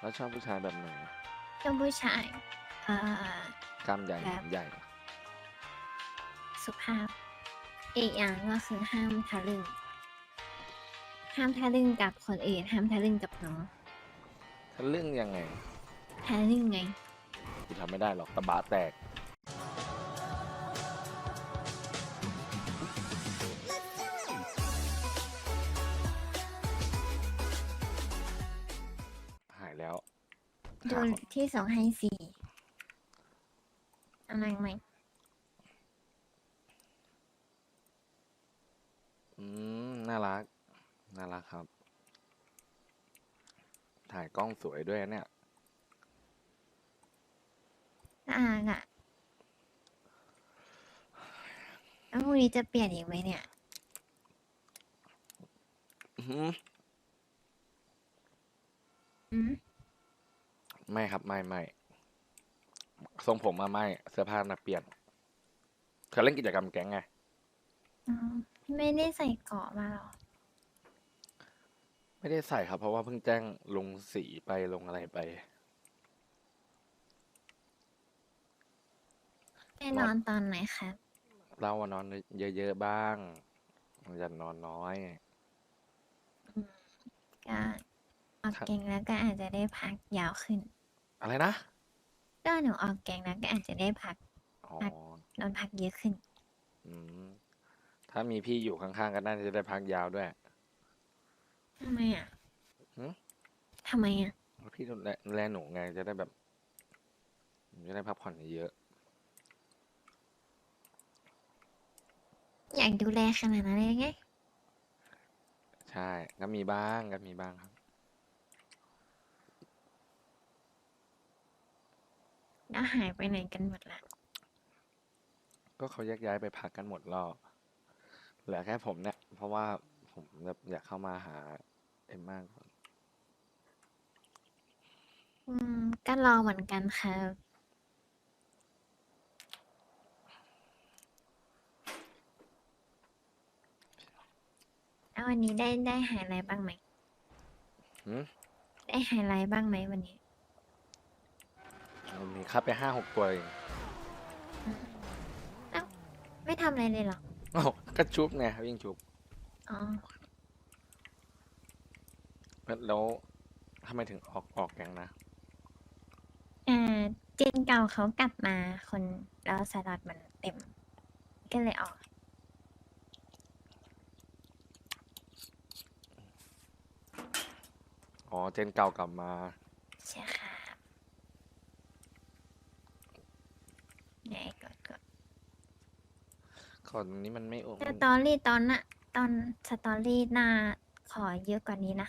แล้วชอบผู้ชายแบบไหนเจ้าผู้ชายเอ่อกล้ามใหญ่แบบใหญ่ สุภาพ อีกอย่างก็คือห้ามทะลึ่ง ห้ามทะลึ่งกับคนอื่น ห้ามทะลึ่งกับน้องทะลึ่งยังไง ทะลึ่งไงกูทำไม่ได้หรอกตะบะแตก แล้ว ดูหาคนที่สองให้สี่อะไรไหมอืม น่ารัก น่ารักครับ ถ่ายกล้องสวยด้วยนะเนี่ยน่ารักอะแล้วพรุ่งนี้จะเปลี่ยนอีกไหมเนี่ย อื้อหืออืม ไม่ครับไม่ไม่ทรงผมมาไม่เสื้อผ้ามาเปลี่ยนเคยเล่นกิจกรรมแก๊งไงอ๋อไม่ได้ใส่เกราะมาหรอ ไม่ได้ใส่ครับ เพราะว่าเพิ่งแจ้งลงสีไปลงอะไรไปไปนอนตอนไหนครับ เราอะนอนเยอะๆบ้างอย่านอนน้อยก็ออกครับเก่งแล้วก็อาจจะได้พักยาวขึ้น อะไรนะก็หนูออกเก่งแล้วก็อาจจะได้พัก อ๋อพักนอนพักเยอะขึ้น อืม ถ้ามีพี่อยู่ข้างๆก็น่าจะได้พักยาวด้วย ทำไมอะหือ ทำไมอะ เพราะพี่ดูแลดูแลหนูไงจะได้แบบจะได้พักผ่อนเยอะอยากดูแลขนาดนั้นเลยไงใช่ ก็มีบ้างก็มีบ้างครับ แล้วหายไปไหนกันหมดละ ก็เขาแยกย้ายไปพักกันหมดแล้ว เหลือแค่ผมเนี่ย เพราะว่าผมแบบอยากเข้ามาหาเอ็มมากอืม ก็รอเหมือนกันครับ แล้ววันนี้ได้ได้ไฮไลท์บ้างไหม หืม ได้ไฮไลท์บ้างไหมวันนี้ มีคับไปห้าหกตัวเองไม่ทำอะไรเลยเหรอ โอ้าวก็ชุบไงวิ่งชุบ อ๋อ แล้วทำไมถึงออกออกแกงนะอ่าเจนเก่าเขากลับมาคนแล้วสล็อตมันเต็ม ก็เลยออก อ๋อ เจนเก่ากลับมา ใช่ครับไหนกดกด ก่อนนี้มันไม่โอ้สตอรี่ตอนน่ะ ตอนสตอรี่หน้าขอเยอะกว่านี้นะ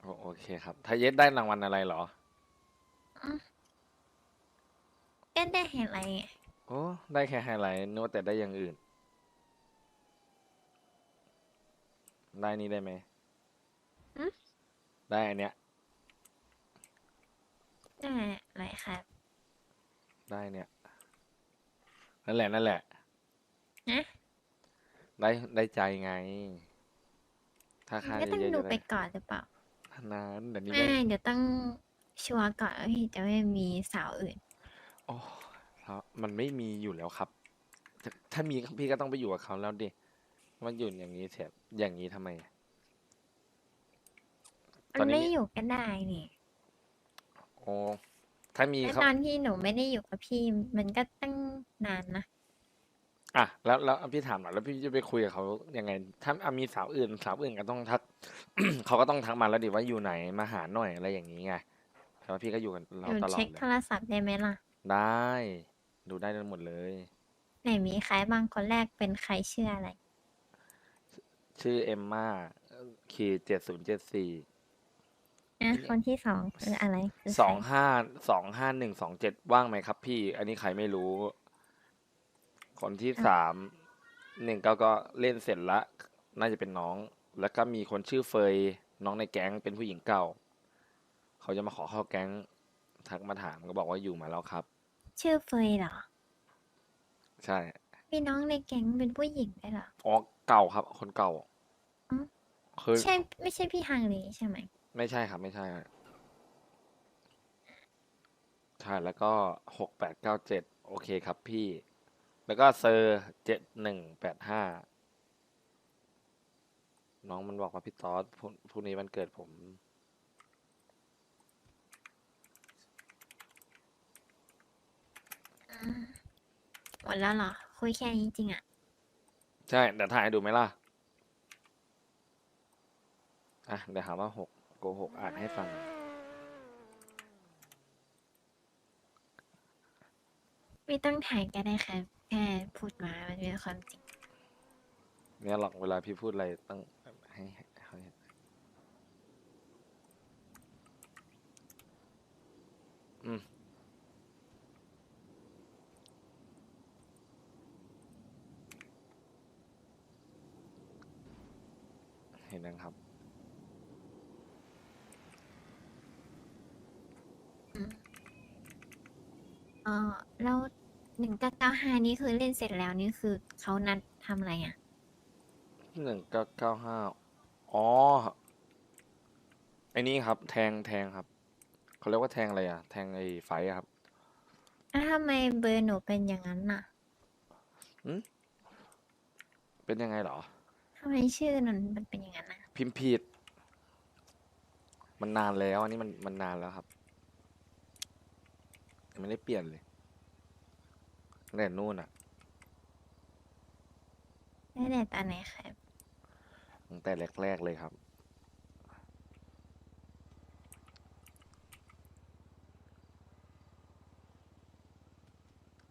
โอโอเคครับถ้าเย็ดได้รางวัลอะไรเหรอ ก็ได้เห็นอะไรไงโอ้ได้แค่ไฮไลท์นึกว่าแต่ได้อย่างอื่น ได้นี่ได้ไหมได้อันเนี้ย ได้อะไรครับ ได้เนี่ย นั่นแหละนั่นแหละ นะได้ได้ใจไง ถ้าค่าก็ต้องเยอะๆดูจะไปได้ก่อนหรือเปล่านานเดี๋ยวนี้ไม่ไม่เดี๋ยวต้องชัวร์ก่อนว่าพี่จะไม่มีสาวอื่น โอ้ครับมันไม่มีอยู่แล้วครับถ้าถ้ามีพี่ก็ต้องไปอยู่กับเขาแล้วดิมันอยู่อย่างนี้เสียอย่างนี้ทำไมอะมัตอนนนี้ไม่มีอยู่ก็ได้นี่โอ้ถ้ามีแล้วเขา ตอนที่หนูไม่ได้อยู่กับพี่มันก็ตั้งนานนะ อะแล้วแล้วพี่ถามหน่อยแล้วพี่จะไปคุยกับเขายังไง ถ้าอะมีสาวอื่น สาวอื่นก็ต้องทัก เขาก็ต้องทักมาแล้วดิว่าอยู่ไหนมาหาหน่อยอะไรอย่างนี้ไงแต่ว่าพี่ก็อยู่กับหเรานูตลอดเช็คเลโทยรศัพท์ได้ไหมล่ะ ได้ ดูได้ทั้งหมดเลย ไหนมีใครบางคนแรกเป็นใครชื่ออะไร ชื่อเอมมาขีเจ็ดศูนย์เจ็ดสี่นะคนที่สองคืออะไรคือสองใครห้าสองห้าหนึ่งสองเจ็ดว่างไหมครับ พี่ อันนี้ใครไม่รู้ คนที่สามหนึ่งก็ก็เล่นเสร็จละ น่าจะเป็นน้อง แล้วก็มีคนชื่อเฟยน้องในแก๊งเป็นผู้หญิงเก่า เขาจะมาขอเข้าแก๊งทักมาถามก็บอกว่าอยู่มาแล้วครับ ชื่อเฟยเหรอ ใช่มีน้องในแก๊งเป็นผู้หญิงได้วยเหรอ อ๋อเก่าครับ คนเก่าอ๋อคือใช่ไม่ใช่พี่ฮังเลใช่ไหมไม่ใช่ครับ ไม่ใช่ช่แล้วก็หกแปดเก้าเจ็ดโอเคครับพี่ แล้วก็เซอร์เจ็ดหนึ่งแปดห้าน้องมันบอกว่าพี่ตอสพรุ่งพรุ่งนี้วันเกิดผมอ่าหมดแล้วเหรอ คุยแค่นี้จริงอะ ใช่ เดี๋ยวถ่ายให้ดูไหมล่ะ อะ เดี๋ยวหาว่าหกโกหกอ่านให้ฟัง ไม่ต้องถ่ายก็ได้ครับ แค่พูดมา มันเป็นความจริง เนี่ยหรอกเวลาพี่พูดอะไรต้องให้ให้ให้อืม เห็นยังครับเออแล้ว หนึ่งเก้าเก้าห้านี่คือเล่นเสร็จแล้วนี่คือเขานัดทำอะไรอะ หนึ่งเก้าเก้าห้าอ๋อไอ้นี่ครับแทงแทงครับ เขาเรียกว่าแทงอะไรอะ แทงไอ้ไฟอะครับแล้วทำไมเบอร์หนูเป็นอย่างนั้นน่ะเป็นยังไงเหรอ ทำไมชื่อมันมันเป็นอย่างนั้นน่ะพิมพ์ผิด มันนานแล้ว อันนี้มันมันนานแล้วครับยังไม่ได้เปลี่ยนเลย ตั้งแต่นู่นอะได้แต่ตอนไหนครับตั้งแต่แรก ๆ เลยครับ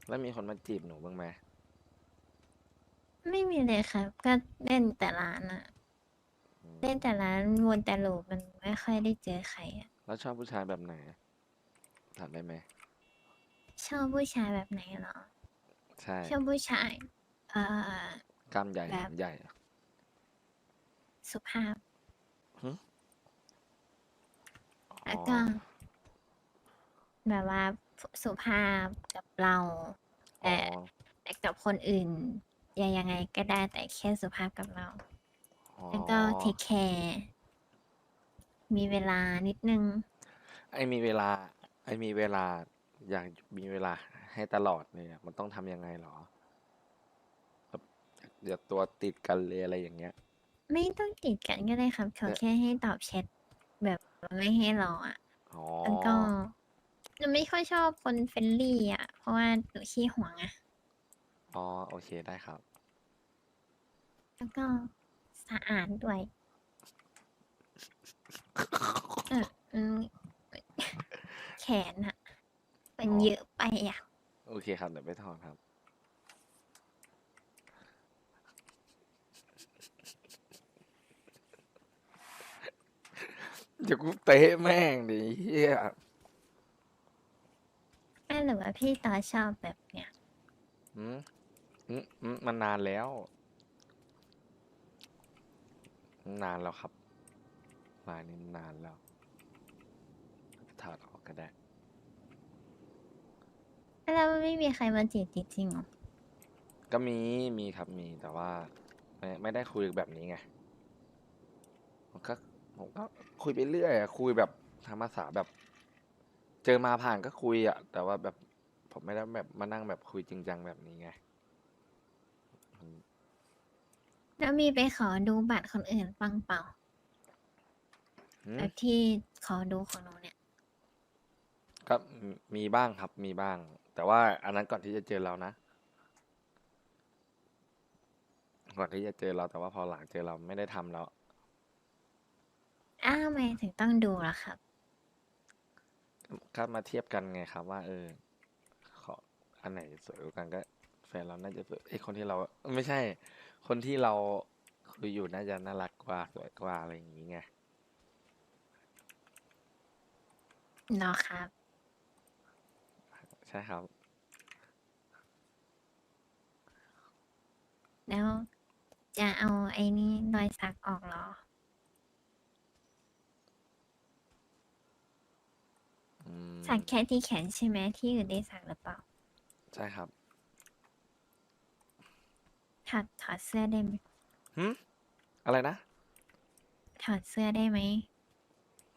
แล้วมีคนมาจีบหนูบ้างไหมไม่มีเลยครับ ก็เล่นแต่ร้านอะอืมเล่นแต่ร้านวนแต่ลูปมันไม่ค่อยได้เจอใครอะแล้วชอบผู้ชายแบบไหนถามได้ไหมชอบผู้ชายแบบไหนเหรอ ใช่ชอบผู้ชายเอ่อ กล้ามใหญ่แบบ หางใหญ่ สุภาพอ๋แล้วอก็ แบบว่าสุภาพกับเรา อ๋อแต่แต่กับคนอื่นยังยังไงก็ได้แต่แค่สุภาพกับเรา อ๋อแล้วก็เทคแคร์มีเวลานิดนึง ไอ้มีเวลา ไอ้มีเวลา อยากมีเวลา ให้ตลอดเนี่ย มันต้องทำยังไงเหรอแบบอย่าตัวติดกันเลยอะไรอย่างเงี้ย ไม่ต้องติดกันก็ได้ครับ เขาเนี่ยแค่ให้ตอบแชทแบบไม่ให้รออะอ๋อแล้วก็หนูไม่ค่อยชอบคนเฟรนลี่อะ เพราะว่าหนูขี้หวงอะ อ๋อโอเคได้ครับ แล้วก็สะอาดด้วยเอออืมแขนอะมันอ๋อเยอะไปอะ โอเคครับเดี๋ยวไปถอนครับ เดี๋ยวกูเตะแม่งดิเฮียไม่หรือว่าพี่ต่อชอบแบบเนี้ยอืมอืมอืมมันนานแล้ว นานแล้วครับลายนี้นานแล้วถอดออกก็ได้ แล้วไม่มีใครมาจีบจริงๆเหรอ ก็มีมีครับมีแต่ว่า ไม่ไม่ได้คุยแบบนี้ไงผมก็ผมก็คุยไปเรื่อยอะคุยแบบธรรมศาสตร์แบบ เจอมาผ่านก็คุยอะแต่ว่าแบบผมไม่ได้แบบมานั่งแบบคุยจริงจังแบบนี้ไงมันแล้วมีไปขอดูบัตรคนอื่นบ้างเปล่าหืมแบบที่ขอดูของหนูเนี่ย ก็มีมีบ้างครับมีบ้าง แต่ว่าอันนั้นก่อนที่จะเจอเรานะ ก่อนที่จะเจอเราแต่ว่าพอหลังเจอเราไม่ได้ทำแล้ว อ้าวทำไมถึงต้องดูล่ะครับ ก็มาเทียบกันไงครับว่า เออ ขออันไหนสวยกว่ากันก็ แฟนเราน่าจะสวยไอ้ยคนที่เราไม่ใช่ คนที่เราคุยอยู่น่าจะน่ารักกว่าสวยกว่าอะไรอย่างงี้ไง เนาะครับใช่ครับ แล้วจะเอาไอ้นี่รอยสักออกเหรอ อืมสักแค่ที่แขนใช่ไหมที่อื่นได้สักหรือเปล่าใช่ครับถอดถอดเสื้อได้ไหมหึอะไรนะถอดเสื้อได้ไหม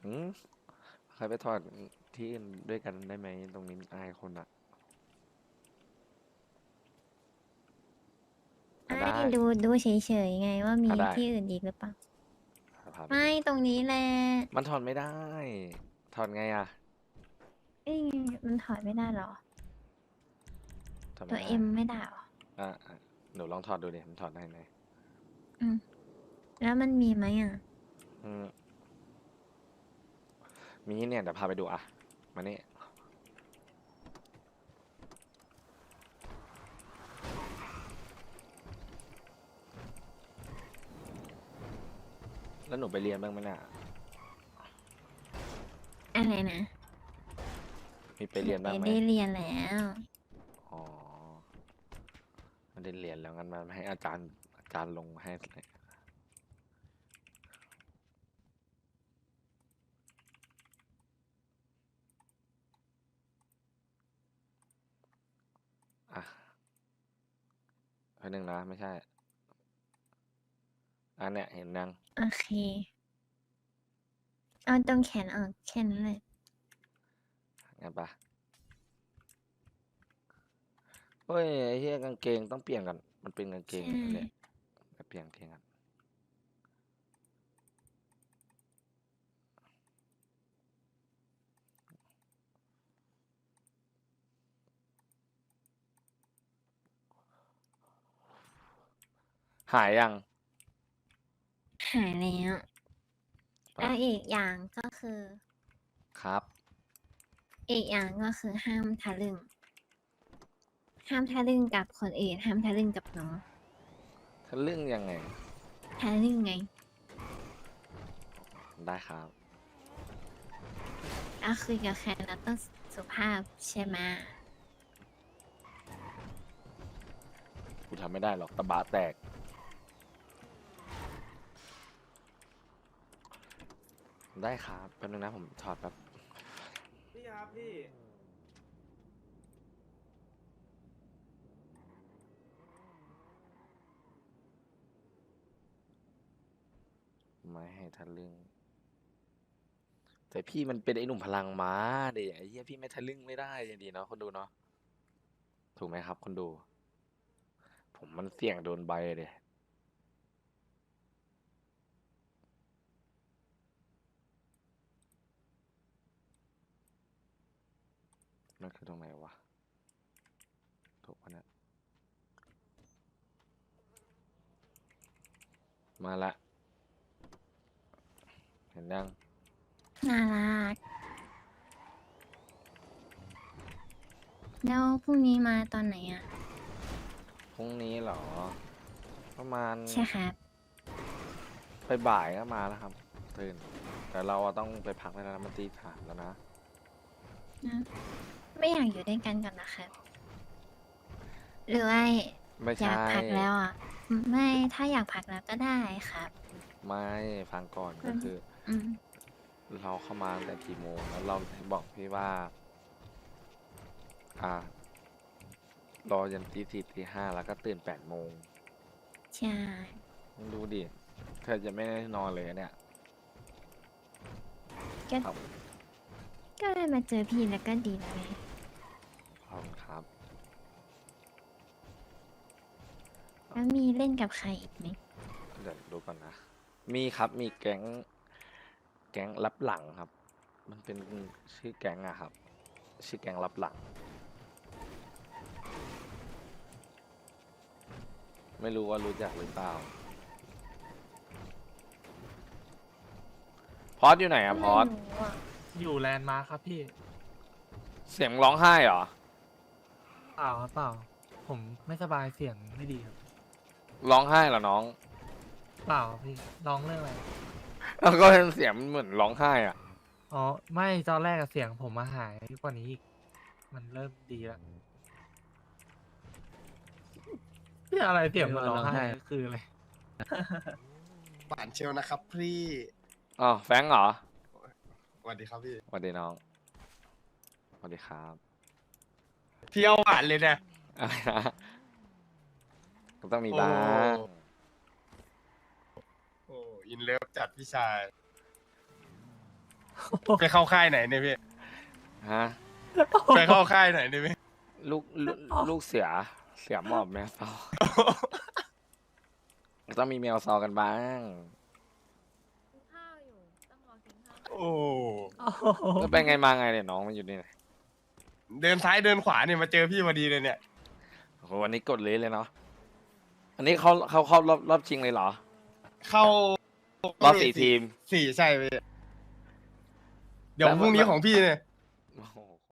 หืมเคยไปถอด ที่อื่นด้วยกันได้ไหมตรงนี้มันอายคนอะอะไม่ได้ดูดูเฉยๆไงว่ามีอะได้ ที่อื่นอีกหรือเปล่าพาไปไม่ดูตรงนี้แหละมันถอดไม่ได้ ถอดไงอะเอ้ยมันถอดไม่ได้เหรอ ถอดตัวไม่ได้เอ็มไม่ได้เหรออะอะหนูลองถอดดูดิมันถอดได้ไหมอืมแล้วมันมีไหมอะ อืมมีเนี่ยเดี๋ยวพาไปดูอะ มานี่แล้วหนูไปเรียนบ้างไหมน่ะอะไรนะมีไปเรียนบ้างไหมได้เรียนแล้ว อ๋อไม่ได้เรียนแล้วงั้นมาให้อาจารย์อาจารย์ลงให้เลยอะอัน หนึ่งนะไม่ใช่ อันเนี้ยเห็นยังโอเค เอาตรงแขนออกแค่นั้นเลยงั้นปะเฮ้ยไอ้เหี้ยกางเกงต้องเปลี่ยนกัน มันเป็นกางเกงใช่อันเนี่ยไปเปลี่ยนกางเกงกัน หายยัง หายแล้วไปแล้วอีกอย่างก็คือ ครับ อีกอย่างก็คือห้ามทะลึ่ง ห้ามทะลึ่งกับคนอื่น ห้ามทะลึ่งกับน้องทะลึ่งยังไง ทะลึ่งไง ได้ครับ ก็คุยกับใครแล้วต้องสุภาพใช่ไหมกูทำไม่ได้หรอกตะบะแตก ได้ครับแป๊บนึงนะผมถอดแป๊บพี่ครับพี่ไม่ให้ทะลึ่งแต่พี่มันเป็นไอ้หนุ่มพลังม้าเดี๋ยไอ้เหี้ยพี่ไม่ทะลึ่งไม่ได้อย่างดีเนาะคนดูเนาะถูกไหมครับคนดู ผมมันเสี่ยงโดนใบเดย นั่นคือตรงไหนวะ ถูกปะเนี่ย มาละ เห็นยัง น่ารัก แล้วพรุ่งนี้มาตอนไหนอะ พรุ่งนี้เหรอ ประมาณใช่ครับไปบ่ายก็มาแล้วครับตื่นแต่เราอะต้องไปพักแล้วนะมันตีสามแล้วนะ ไม่อยากอยู่ด้วยกันก่อนนะครับ หรือว่าไม่อยาใช่ กพักแล้วอะ ไม่ถ้าอยากพักแล้วก็ได้ครับ ไม่ฟังก่อนก็อืมคือ อืม เราเข้ามาตั้งแต่กี่โมงแล้วเราบอกพี่ว่า อ่ารอยันตีสี่ตีห้าแล้วก็ตื่นแปดโมงใช่มึงดูดิเธอจะไม่ได้นอนเลยอะเนี่ย ก็ครับ ก็ได้มาเจอพี่แล้วก็ดีแล้วไง ขอบคุณครับ แล้วมีเล่นกับใครอีกไหมเดี๋ยวดูก่อนนะ มีครับมีแก๊ง แก๊งรับหลังครับ มันเป็นชื่อแก๊งอะครับ ชื่อแก๊งรับหลัง ไม่รู้ว่ารู้จักหรือเปล่า พอดอยู่ไหนอะพอด ไม่รู้อะอยู่แลนด์มาร์คครับพี่ เสียงร้องไห้เหรอ เปล่าครับเปล่า ผมไม่สบายเสียงไม่ดีครับร้องไห้เหรอน้อง เปล่าพี่ร้องเรื่องอะไรแล้วก็เป็นเสียงเหมือนร้องไห้อะอ๋อไม่ตอนแรกอะเสียงผมมาหายกว่านี้อีกมันเริ่มดีแล้วนี่อะไรเสียงมันร้องไห้คืออะไรหวานเชียวนะครับพี่อ๋อแฟรงค์เหรอสวัสดีครับพี่ สวัสดีน้องสวัสดีครับ เที่ยวหวานเลยเนี่ยอะไรนะก็ต้องมีบ้างโอ้โอ้อินเลิฟจัดพี่ชาย ไปเข้าค่ายไหนเนี่ยพี่ ฮะไปเข้าค่ายไหนเนี่ยพี่ ลูกลูกลูกเสือเสือหมอบแมวซอต้องมีแมวซอกันบ้างข้าวอยู่ ต้องรอกินข้าว โอ้ แล้วเป็นไงมาไงเนี่ยน้องมันอยู่นี่ไหน เดินซ้ายเดินขวาเนี่ยมาเจอพี่พอดีเลยเนี่ยโอ้โหวันนี้กดเลยเลยเนาะอันนี้เขาเขาเข้ารอบรอบชิงเลยเหรอเข้ารอบสี่ทีม สี่ใช่พี่เดี๋ยวแล้วพรุ่งนี้ของพี่เนี่ย